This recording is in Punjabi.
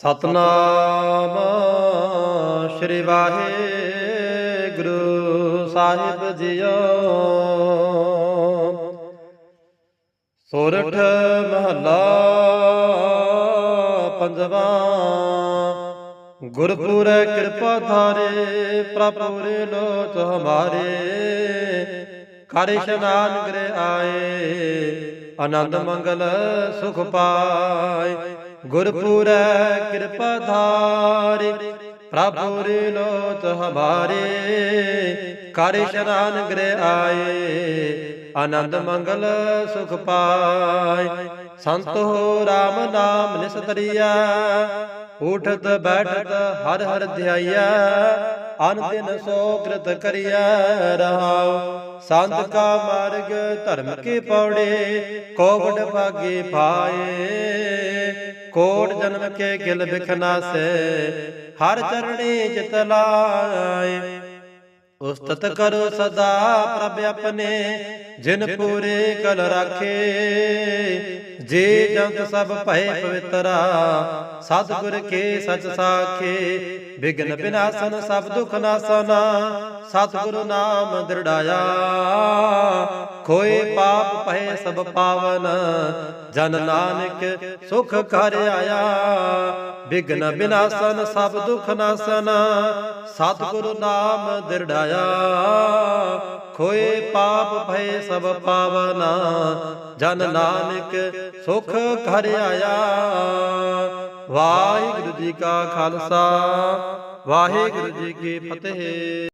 ਸਤਨਾਮ ਸ੍ਰੀ ਵਾਹਿਗੁਰੂ ਸਾਹਿਬ ਜੀਓ। ਸੋਰਠ ਮਹੱਲਾ ਪੰਜਵਾ, ਗੁਰਪੁਰ ਕਿਰਪਾ ਧਾਰੇ, ਪ੍ਰਭੁਰੇ ਲੋਚ ਹਮਾਰੇ। ਕਰ ਇਸ਼ਨਾਨ ਗ੍ਰਹਿ ਆਏ ਆਨੰਦ ਮੰਗਲ ਸੁਖ ਪਾਏ। ਗੁਰਪੁਰੈ ਕਿਰਪਾ ਧਾਰੇ, ਪ੍ਰਭੂ ਰੇ ਲੋਚ ਹਮਾਰੇ। ਕਰ ਇਸ਼ਨਾਨ ਗ੍ਰਹਿ ਆਏ, ਆਨੰਦ ਮੰਗਲ ਸੁਖ ਪਾਏ। ਸੰਤ ਹੋ RAM ਨਾਮ ਨਿਸਤਰੀਆ ਉਠਤ ਬੈਠਤ ਹਰ ਹਰ ਧਿਆਈਆ ਅਨ ਦਿਨ ਸੋ ਕ੍ਰਿਤ ਕਰਿਆ ਰਹਾਉ। ਸੰਤ ਕਾ ਮਾਰਗ ਧਰਮ ਕੇ ਪੌੜੇ ਕੋਵਡ ਭਾਗੇ ਪਾਏ ਕੋਟ ਜਨਮ ਕੇ ਗਿਲ ਬਿਖਨਾਸੇ ਹਰ ਚਰਣੇ ਚਿਤ ਲਾਏ। ਉਸਤਤ ਕਰੋ ਸਦਾ ਪ੍ਰਭ ਆਪਣੇ, ਜਿਨ ਪੂਰੇ ਕਲ ਰਾਖੇ। ਜੇ ਜੰਤ ਸਭ ਭਏ ਪਵਿੱਤਰਾ, ਸਤਿਗੁਰ ਕੇ ਸਚ ਸਾਖੇ। ਵਿਗਨ ਬਿਨਾਸਨ ਸਭ ਦੁਖ ਨਾਸਨਾ, ਸਤਿਗੁਰੂ ਨਾਮ ਦ੍ਰਿੜਾਇਆ। ਖੋਏ ਪਾਪ ਭਏ ਸਭ ਪਾਵਨ, ਜਨ ਨਾਨਕ ਸੁਖ ਕਰ ਆਇਆ। ਵਿਗਨ ਬਿਨਾਸਨ, ਸਭ ਦੁਖ ਨਾਸਨ, ਸਤਿਗੁਰੂ ਨਾਮ ਦ੍ਰਿੜਾਇਆ। ਖੋਏ ਪਾਪ ਭਏ ਸਭ ਪਾਵਨਾ, ਜਨ ਨਾਨਕ ਸੁਖ ਘਰ ਆਇਆ। ਵਾਹਿਗੁਰੂ ਜੀ ਕਾ ਖਾਲਸਾ, ਵਾਹਿਗੁਰੂ ਜੀ ਕੀ ਫਤਿਹ।